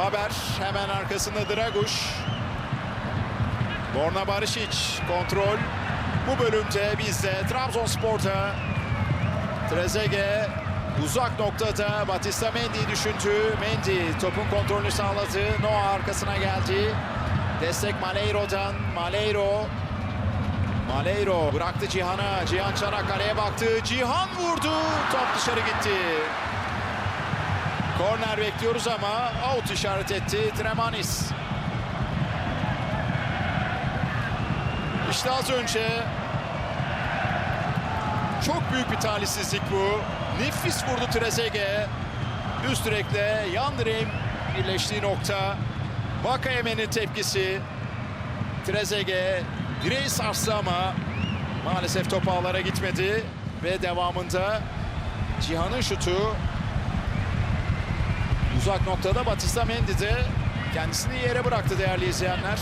Faber hemen arkasında Draguş. Borna Barisic kontrol. Bu bölümde bizde Trabzonspor'da Trezeguet uzak noktada Batista Mendy'yi düşündü. Mendy topun kontrolünü sağladı. Noah arkasına geldi. Destek Maleiro'dan. Maleiro Maleiro bıraktı Cihan'a. Cihan Çanak kaleye baktı. Cihan vurdu. Top dışarı gitti. Korner bekliyoruz ama out işaret etti Tremanis. İşte az önce çok büyük bir talihsizlik bu. Nefis vurdu Trezeguet. Üst direkle yan direğin birleştiği nokta. Vakayemen'in tepkisi. Trezeguet direği sarstı ama maalesef top ağlara gitmedi. Ve devamında Cihan'ın şutu uzak noktada Batista Mendy de kendisini yere bıraktı değerli izleyenler.